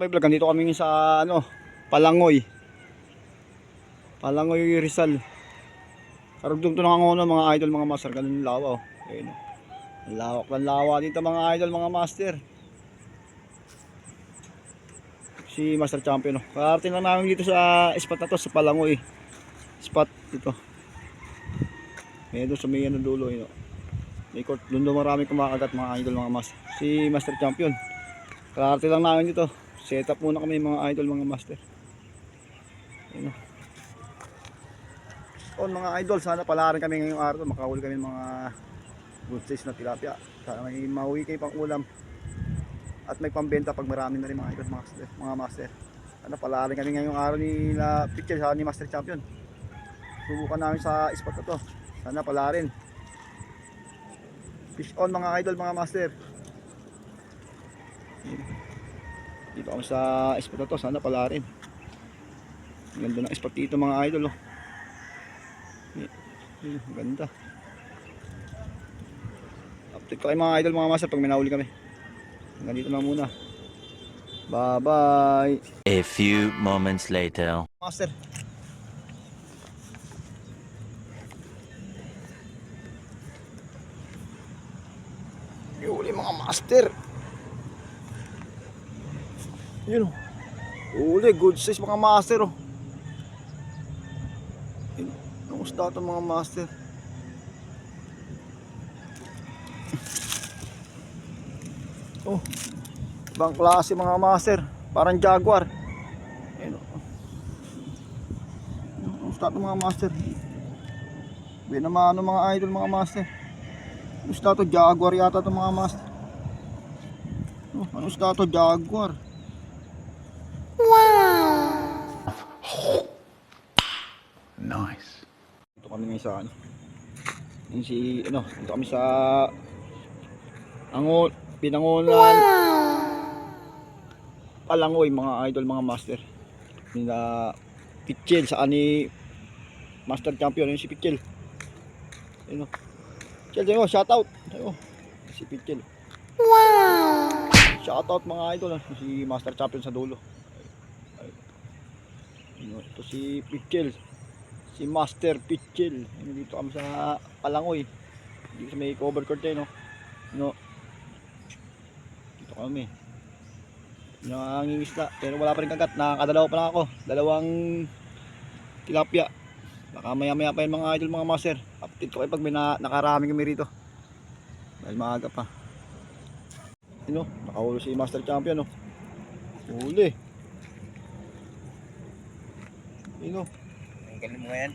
May vlog, dito kami sa ano, Palangoy. Palangoy Rizal. Karugtong to ng ano, mga idol, mga master. Ganun lawa, oh. Ayun, oh. Lawak ng lawa dito, mga idol, mga master. Si Master Champion, oh. Karating lang namin dito sa spot na to, sa Palangoy. Spot dito. May sa may ano dulo, yun, oh. May court, doon doon marami kumakagat mga idol, mga master. Si Master Champion. Karating lang namin dito. Set up muna kami mga idol, mga master. Ayun o. On mga idol, sana pala rin kami ngayong araw. Makahuli kami mga good size na tilapia. Sana may mahuwi kayo pang ulam. At may pambenta pag marami na rin mga idol, mga master. Mga master. Sana pala rin kami ngayong araw ni La Picture sa ni Master Champion. Subukan namin sa spot na to. Sana pala rin. Fish on mga idol, mga master. Dito kami sa spot na to, sana pala rin. Ganda ng spot dito mga idol oh. Ganda. Update ko kayo mga idol, mga master pag may nahuli kami. Hanggang dito na muna. Bye bye. A few moments later. Master. Huli mga master. Yun oh. Huli, good size mga master oh. Yun, Ang usda ito mga master. Oh. Ibang klase mga master. Parang jaguar. Ayun oh. Ang usda ito mga master. Binamano mga idol mga master. Ano isda to? Jaguar yata to mga master. Oh, ano isda to? Jaguar. Nice. Ito kami ngayon sa ano. Yung si, ano, ito kami sa Ango, Pinangunan. Palangoy mga idol, mga master. Nila Pitchel sa ani Master Champion yung si Pitchel. Ayun oh. Pitchel, tayo, shout out. Tayo. Si Pitchel. Wow! Shout out mga idol, ah. si Master Champion sa dulo. Ay, ay. Ayun, Ito si Pitchel si Master Pitchel. Ayun, dito kami sa Palangoy. Dito sa may cover curtain, no. No. Dito kami. Nangingisda. Pero wala pa rin kagat. Nakakadalawa pa lang ako. Dalawang tilapia. Baka maya maya pa yung mga idol, mga master. Update ko kayo pag may na, nakarami kami rito. Dahil maaga pa. Yun, no. Nakahuli si Master Champion, no. Huli. Yun, no. Galing mo yan.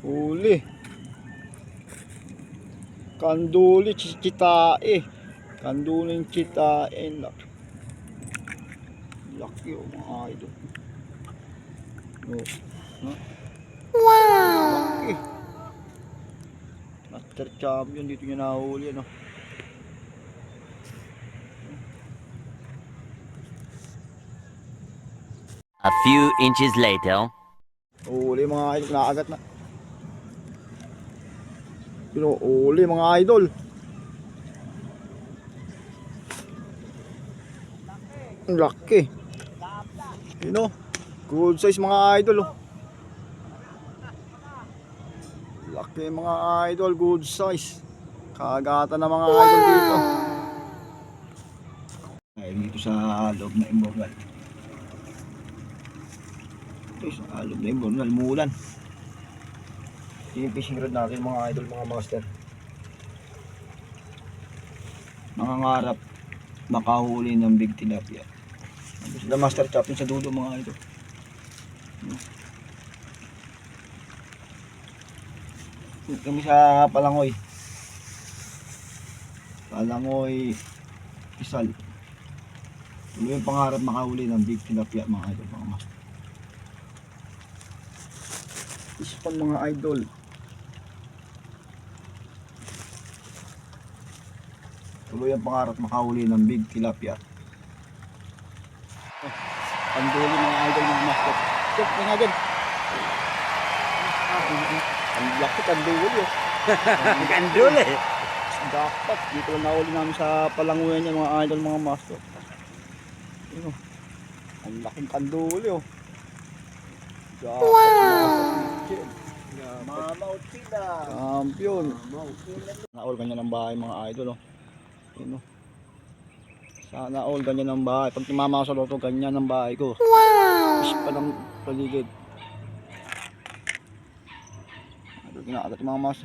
Huli. Kanduli chitae. Kanduling chitae. Laki. Laki oh mga idol. Oh. No? Wow! Laki. Master champion dito niya nahuli ano. A few inches later. Huli mga idol. Nakagat na. Oh, huli mga idol. Ang laki. Yun oh. Good size mga idol oh. Laki mga idol, good size. Kagata na mga idol dito. Ay, dito sa loob na immoral. Sa loob na immoral, mulan. Yung fishing rod natin mga idol, mga master. Nangangarap makahuli ng big tilapia. Nandun sila master chopping sa dulo mga idol. Kami sa Palangoy. Palangoy Isal. Tuloy yung pangarap makahuli ng big tilapia mga idol, mga master. Ispon mga idol. Tuloy ang pangarap makahuli ng big tilapia. Oh, Panduli mga idol mga master. Check nga dyan. Ang laki panduli oh. Gandul eh. Dapat dito lang nahuli namin sa palanguyan niya mga idol mga. Yun, oh. Ang laking kanduli oh. Wow! Mamaut sila. Champion. Sana all ganyan ang bahay mga idol oh. Yun oh. Sana all ganyan ang bahay. Pag tumama sa loto, ganyan ang bahay ko. Wow! pa ng paligid. Idol, kinaagat yung mga mas.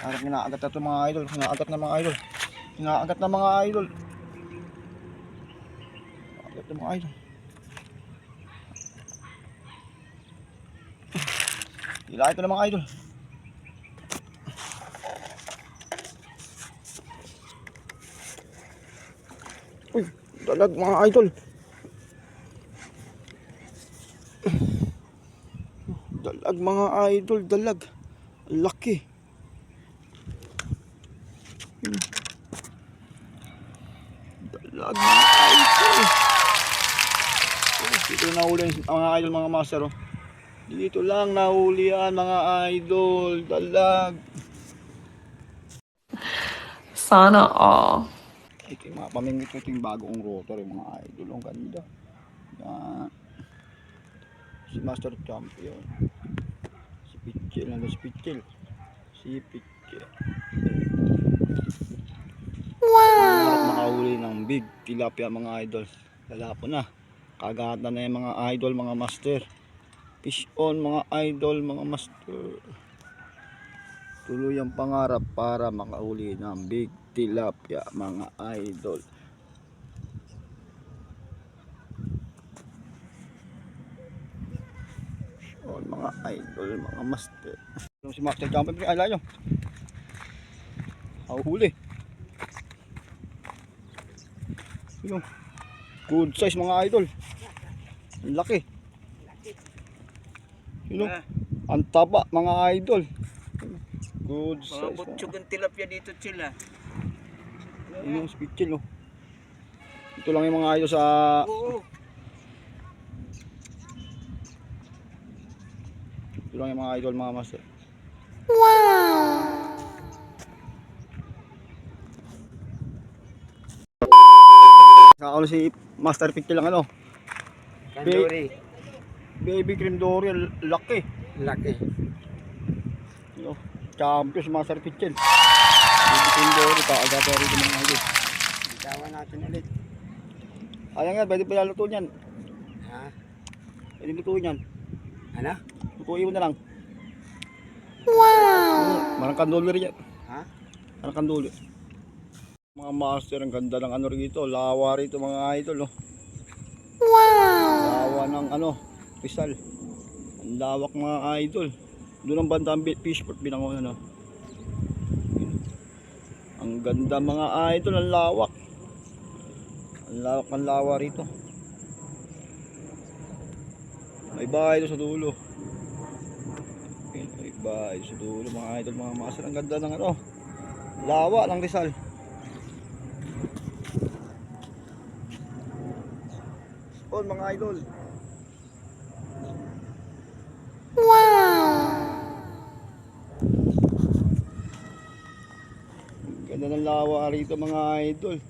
Parang kinaagat na ito mga idol. Kinaagat na mga idol. Kinaagat na mga idol. Kinaagat na mga idol. Kila ito na mga idol. Uy, dalag mga idol. Dalag mga idol, dalag. Laki. Dalag mga idol. Dito nahuli ang mga idol, mga master. Oh. Dito lang nahuli yan mga idol. Dalag. Sana all. Ito yung mga pamingit ko ito yung bagong rotor yung mga idol. Ang ganda. Yan. Si Master Champion. Si Pitchel. Nandun si Pitchel. Si Pitchel. Wow! makahuli ng big tilapia mga idol. Lalapo na. Kagatan na yung mga idol, mga master. Fish on mga idol, mga master. Tuloy ang pangarap para makahuli ng big tilapia mga idol. Oh, mga idol, mga master. Si Master Champion, ala nyo. Ako huli. Yung good size mga idol. Ang laki. Yun Ah, ang taba mga idol. Good Mga size. butsyog ang tilapia dito sila. Yun yung speechel oh. Ito lang yung mga idol sa Oo. ito lang yung mga idol mga master. Wow! Kakaulo si Master Picture lang ano. Kandori. Baby cream dory, laki. Laki. Yo, champion si Master Picture. Baby cream dory, kaagata rin yung mga. Bitawan natin ulit. Ayan nga, pwede pala luto niyan. Ha? Pwede lutuin yan. Ano? Lutuin mo na lang. Wow! Marang kanduli rin yan. Ha? Marang kanduli. Mga master, ang ganda ng ano rito. Lawa rito mga idol. Oh. Wow! Lawa ng ano, Rizal. Ang lawak mga idol. Doon ang banda ang bi- fishport binangon ano. Ang ganda mga idol, ang lawak. Ang lawak ng lawa rito. May bahay doon sa dulo. May bahay sa dulo mga idol, mga master. Ang ganda ng ano. Lawa ng Rizal. On mga idol. Ganda ng lawa rito mga idol.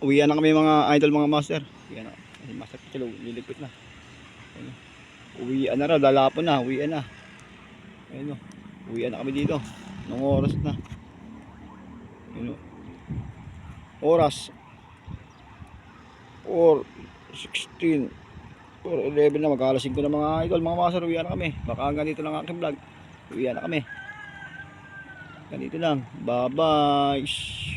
Uwian na kami mga idol mga master. Uwian na. Ay, master kilo, lilipit na. Ayun. Uwian na raw, lalapon na, uwian na. Ayun o. Uwian na kami dito. Nung oras na. Ayun o. Oras. 4, 16, 4, 11 na. Mag-alas 5 na mga idol. Mga master, uwian na kami. Baka hanggang dito lang ang aking vlog. Uwian na kami. Ganito lang. Bye-bye.